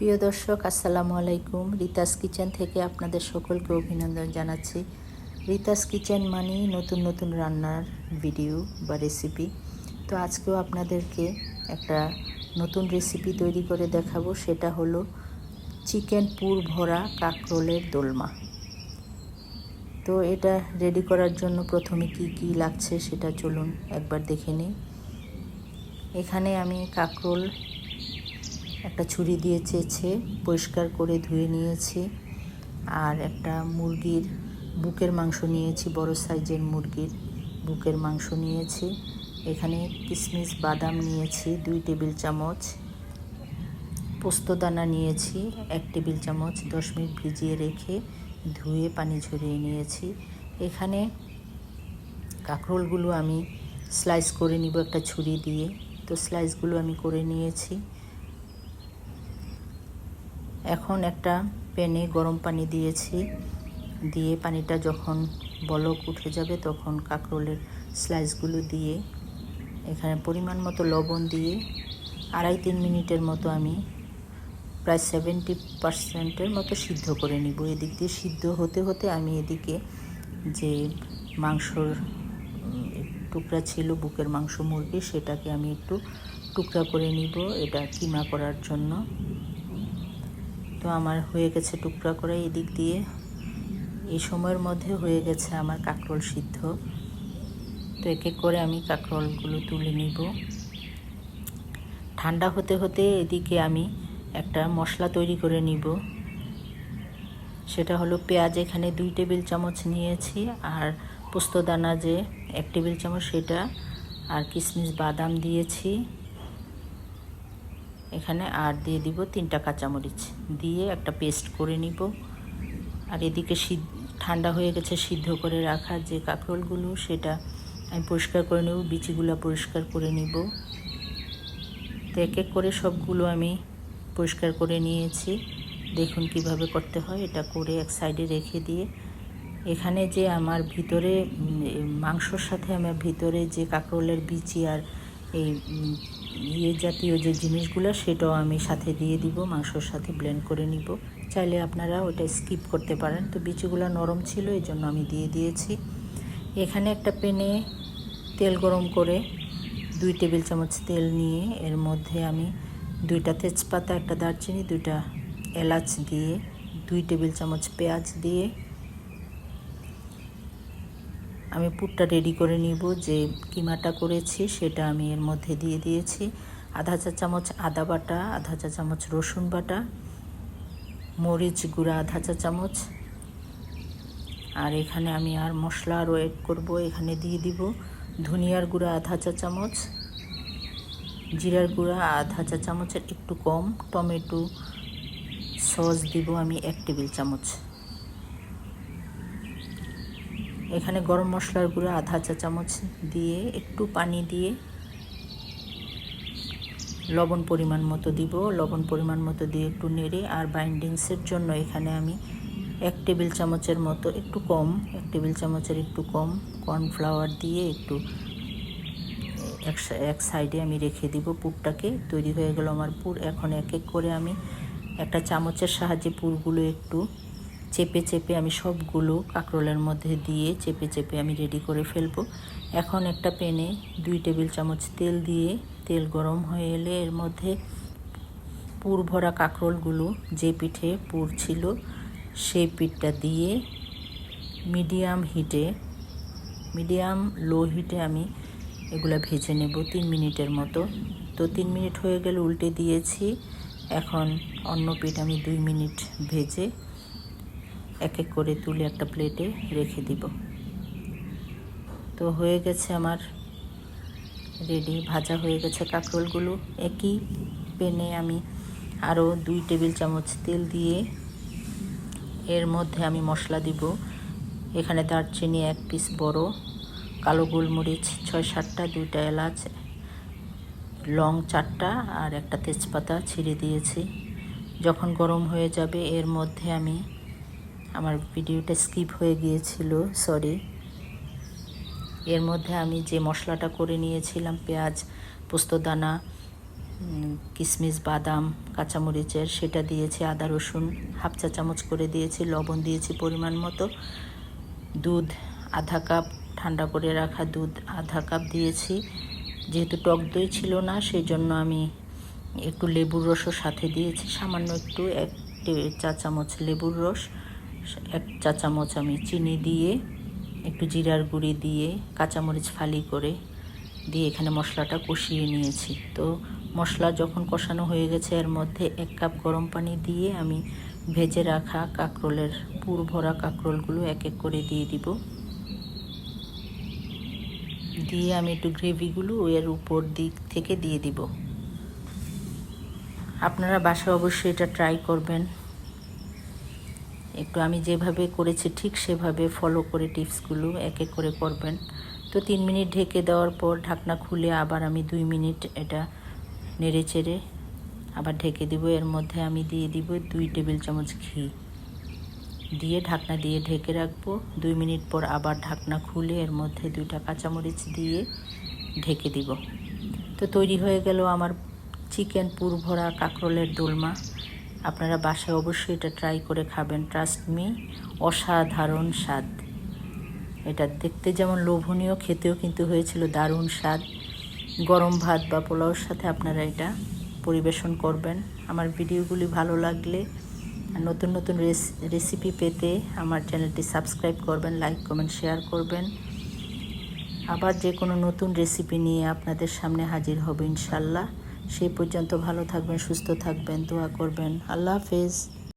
প্রিয় দর্শক, আসসালামু আলাইকুম। রিতাস কিচেন থেকে আপনাদের সকলকে অভিনন্দন জানাচ্ছি। রিতাস কিচেন মানেই নতুন নতুন রান্নার ভিডিও বা রেসিপি। তো আজকেও আপনাদেরকে একটা নতুন রেসিপি তৈরি করে দেখাবো। সেটা হলো চিকেন পুর ভরা কাকরোলের দোলমা। তো এটা রেডি করার জন্য প্রথমে কি কি লাগছে সেটা চলুন একবার দেখে নিই। এখানে আমি কাকরোল একটা ছুরি দিয়ে চেয়েছে পরিষ্কার করে ধুয়ে নিয়েছি। আর একটা মুরগির বুকের মাংস নিয়েছি, বড় সাইজের মুরগির বুকের মাংস নিয়েছি। এখানে কিশমিশ বাদাম নিয়েছি, দুই টেবিল চামচ। পোস্তদানা নিয়েছি, এক টেবিল চামচ। দশ মিনিট ভিজিয়ে রেখে ধুয়ে পানি ঝরিয়ে নিয়েছি। এখানে কাঁকরোলগুলো আমি স্লাইস করে নিব একটা ছুরি দিয়ে। তো স্লাইসগুলো আমি করে নিয়েছি। এখন একটা প্যানে গরম পানি দিয়েছি। দিয়ে পানিটা যখন বলক উঠে যাবে তখন কাঁকরোলের স্লাইসগুলো দিয়ে এখানে পরিমাণ মতো লবণ দিয়ে আড়াই তিন মিনিটের মতো আমি প্রায় সেভেন্টি পার্সেন্টের মতো সিদ্ধ করে নিব। এদিক দিয়ে সিদ্ধ হতে হতে আমি এদিকে যে মাংসর টুকরা ছিল, বুকের মাংস মুরগি, সেটাকে আমি একটু টুকরা করে নিব। এটা কিমা করার জন্য। তো আমার হয়ে গেছে টুকরা করে এদিক দিয়ে। এই সময়ের মধ্যে হয়ে গেছে আমার কাঁকরোল সিদ্ধ। তো এক এক করে আমি কাঁকরোলগুলো তুলে নিব। ঠান্ডা হতে হতে এদিকে আমি একটা মশলা তৈরি করে নিব। সেটা হলো পেঁয়াজ, এখানে দুই টেবিল চামচ নিয়েছি। আর পোস্তদানা যে এক টেবিল চামচ, সেটা। আর কিশমিশ বাদাম দিয়েছি। এখানে আর দিয়ে দিব তিনটা কাঁচামরিচ। দিয়ে একটা পেস্ট করে নিব। আর এদিকে ঠান্ডা হয়ে গেছে সিদ্ধ করে রাখা যে কাঁকরোলগুলো, সেটা আমি পরিষ্কার করে নেব, বিচিগুলো পরিষ্কার করে নিব। তো এক এক করে সবগুলো আমি পরিষ্কার করে নিয়েছি। দেখুন কীভাবে করতে হয়, এটা করে এক সাইডে রেখে দিয়ে। এখানে যে আমার ভিতরে মাংসর সাথে আমার ভিতরে যে কাঁকরোলের বিচি আর এই ইয়ে জাতীয় যে জিনিসগুলো, সেটাও আমি সাথে দিয়ে দিব, মাংসর সাথে ব্লেন্ড করে নিব। চাইলে আপনারা ওটা স্কিপ করতে পারেন। তো বিচিগুলো নরম ছিল এই জন্য আমি দিয়ে দিয়েছি। এখানে একটা প্যানে তেল গরম করে দুই টেবিল চামচ তেল নিয়ে, এর মধ্যে আমি দুইটা তেজপাতা, একটা দারচিনি, দুইটা এলাচ দিয়ে, দুই টেবিল চামচ পেঁয়াজ দিয়ে আমি পুরটা রেডি করে নিব, যে কিমাটা করেছি সেটা আমি এর মধ্যে দিয়ে দিয়েছি। আধা চা চামচ আদা বাটা, আধা চা চামচ রসুন বাটা, মরিচ গুঁড়া আধা চা চামচ। আর এখানে আমি আর মশলা আরও এড করব, এখানে দিয়ে দিব ধনিয়ার গুঁড়া আধা চা চামচ, জিরার গুঁড়া আধা চা চামচের একটু কম। টমেটো সস দিব আমি এক টেবিল চামচ। এখানে গরম মশলার গুঁড়ো আধা চা চামচ দিয়ে, একটু পানি দিয়ে লবণ পরিমাণ মতো দিব। লবণ পরিমাণ মতো দিয়ে একটু নেড়ে আর বাইন্ডিংসের জন্য এখানে আমি এক টেবিল চামচের মতো একটু কম, এক টেবিল চামচের একটু কম কর্নফ্লাওয়ার দিয়ে একটু এক সাইডে আমি রেখে দিব পুরটাকে। তৈরি হয়ে গেল আমার পুর। এখন এক এক করে আমি একটা চামচের সাহায্যে পুরগুলো একটু চেপে চেপে আমি সবগুলো কাঁকরোলের মধ্যে দিয়ে চেপে চেপে আমি রেডি করে ফেলব। এখন একটা প্যানে দুই টেবিল চামচ তেল দিয়ে তেল গরম হয়ে এলে এর মধ্যে পুর ভরা কাঁকরোলগুলো যে পিঠে পুর ছিল সেই পিঠটা দিয়ে মিডিয়াম হিটে, মিডিয়াম লো হিটে আমি এগুলো ভেজে নেব তিন মিনিটের মতো। তো তিন মিনিট হয়ে গেলে উল্টে দিয়েছি। এখন অন্য পিঠ আমি দুই মিনিট ভেজে এক এক করে তুলে একটা প্লেটে রেখে দিব। তো হয়ে গেছে আমার রেডি, ভাজা হয়ে গেছে কাঁকরোলগুলো। একই পেনে আমি আরও দুই টেবিল চামচ তেল দিয়ে এর মধ্যে আমি মশলা দিব। এখানে দারচিনি এক পিস বড়, কালো গোলমরিচ ছয় সাতটা, দুইটা এলাচ, লং চারটা আর একটা তেজপাতা ছিঁড়ে দিয়েছি। যখন গরম হয়ে যাবে, এর মধ্যে আমি আমার ভিডিওটা স্কিপ হয়ে গিয়েছিল সরি এর মধ্যে আমি যে মশলাটা করে নিয়েছিলাম, পেঁয়াজ পোস্তদানা কিশমিশ বাদাম, কাঁচামরিচের, সেটা দিয়েছি, আদা, রসুন, হাফ চা চামচ করে দিয়েছি, লবণ দিয়েছি পরিমাণ মতো, দুধ, আধা কাপ, ঠান্ডা করে রাখা দুধ, আধা কাপ দিয়েছি। যেহেতু টক দই ছিল না সেই জন্য আমি একটু লেবুর রসও সাথে দিয়েছি, সামান্য একটু, এক চা চামচ লেবুর রস। এক চা চামচ আমি চিনি দিয়ে, একটু জিরার গুঁড়ি দিয়ে, কাঁচামরিচ ফালি করে দিয়ে এখানে মশলাটা কষিয়ে নিয়েছি। তো মশলা যখন কষানো হয়ে গেছে, এর মধ্যে এক কাপ গরম পানি দিয়ে আমি ভেজে রাখা কাঁকরোলের, পুর ভরা কাঁকরোলগুলো এক এক করে দিয়ে দিব। দিয়ে আমি একটু গ্রেভিগুলো এর উপর দিক থেকে দিয়ে দিব। আপনারা বাসায় অবশ্যই এটা ট্রাই করবেন। একটু আমি যেভাবে করেছি ঠিক সেভাবে ফলো করে টিপসগুলো এক এক করে করবেন। তো তিন মিনিট ঢেকে দেওয়ার পর ঢাকনা খুলে আবার আমি দুই মিনিট এটা নেড়ে চেড়ে আবার ঢেকে দিব। এর মধ্যে আমি দিয়ে দিব দুই টেবিল চামচ ঘি। দিয়ে ঢাকনা দিয়ে ঢেকে রাখব। দুই মিনিট পর আবার ঢাকনা খুলে এর মধ্যে দুইটা কাঁচামরিচ দিয়ে ঢেকে দিব। তো তৈরি হয়ে গেল আমার চিকেন পুর ভরা কাঁকরোলের দোলমা। আপনারা বাসায় অবশ্যই এটা ট্রাই করে খাবেন ট্রাস্ট মি অসাধারণ স্বাদ। এটা দেখতে যেমন লোভনীয়, খেতেও কিন্তু হয়েছিল দারুণ স্বাদ। গরম ভাত বা পোলাওর সাথে আপনারা এটা পরিবেশন করবেন। আমার ভিডিওগুলি ভালো লাগলে নতুন নতুন রেসিপি পেতে আমার চ্যানেলটি সাবস্ক্রাইব করবেন লাইক কমেন্ট শেয়ার করবেন। আবার যে কোনো নতুন রেসিপি নিয়ে আপনাদের সামনে হাজির হবে ইনশাল্লাহ। সেই পর্যন্ত ভালো থাকবেন সুস্থ থাকবেন দোয়া করবেন। আল্লাহ হাফেজ।